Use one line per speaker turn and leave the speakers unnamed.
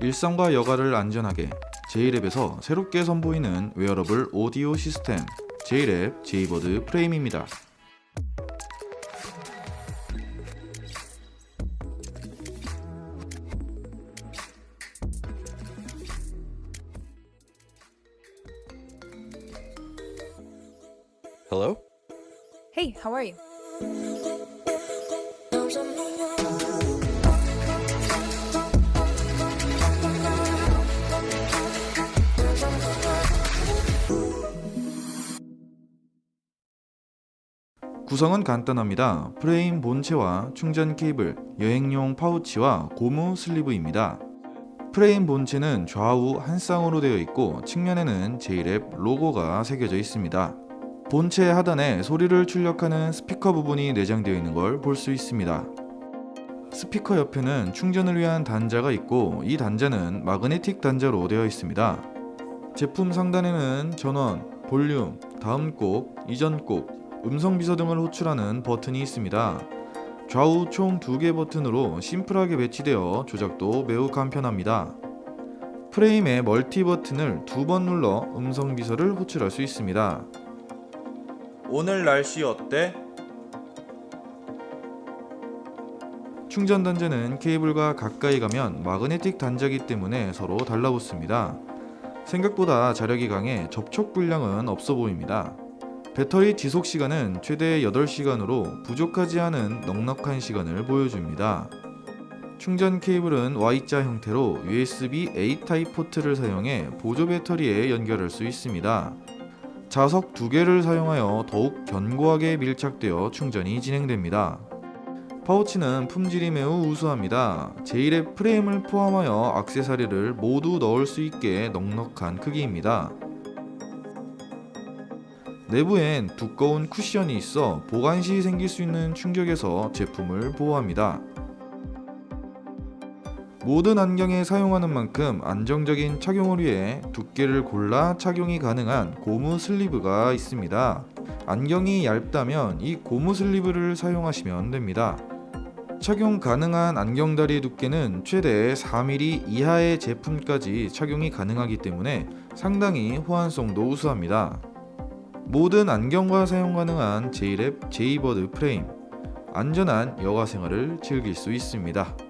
일상과 여가를 안전하게 제이랩에서 새롭게 선보이는 웨어러블 오디오 시스템 제이랩 제이버드 프레임입니다.
Hello?
Hey, how are you?
구성은 간단합니다. 프레임 본체와 충전 케이블, 여행용 파우치와 고무 슬리브입니다. 프레임 본체는 좌우 한 쌍으로 되어 있고 측면에는 제이랩 로고가 새겨져 있습니다. 본체 하단에 소리를 출력하는 스피커 부분이 내장되어 있는 걸 볼 수 있습니다. 스피커 옆에는 충전을 위한 단자가 있고 이 단자는 마그네틱 단자로 되어 있습니다. 제품 상단에는 전원, 볼륨, 다음 곡, 이전 곡, 음성 비서 등을 호출하는 버튼이 있습니다. 좌우 총 2개 버튼으로 심플하게 배치되어 조작도 매우 간편합니다. 프레임의 멀티 버튼을 두 번 눌러 음성 비서를 호출할 수 있습니다. 오늘 날씨 어때? 충전 단자는 케이블과 가까이 가면 마그네틱 단자기 때문에 서로 달라붙습니다. 생각보다 자력이 강해 접촉 불량은 없어 보입니다. 배터리 지속 시간은 최대 8시간으로 부족하지 않은 넉넉한 시간을 보여줍니다. 충전 케이블은 Y자 형태로 USB A 타입 포트를 사용해 보조 배터리에 연결할 수 있습니다. 자석 두 개를 사용하여 더욱 견고하게 밀착되어 충전이 진행됩니다. 파우치는 품질이 매우 우수합니다. 제일의 프레임을 포함하여 액세서리를 모두 넣을 수 있게 넉넉한 크기입니다. 내부엔 두꺼운 쿠션이 있어 보관 시 생길 수 있는 충격에서 제품을 보호합니다. 모든 안경에 사용하는 만큼 안정적인 착용을 위해 두께를 골라 착용이 가능한 고무 슬리브가 있습니다. 안경이 얇다면 이 고무 슬리브를 사용하시면 됩니다. 착용 가능한 안경다리 두께는 최대 4mm 이하의 제품까지 착용이 가능하기 때문에 상당히 호환성도 우수합니다. 모든 안경과 사용 가능한 제이랩 제이버드 프레임 안전한 여가 생활을 즐길 수 있습니다.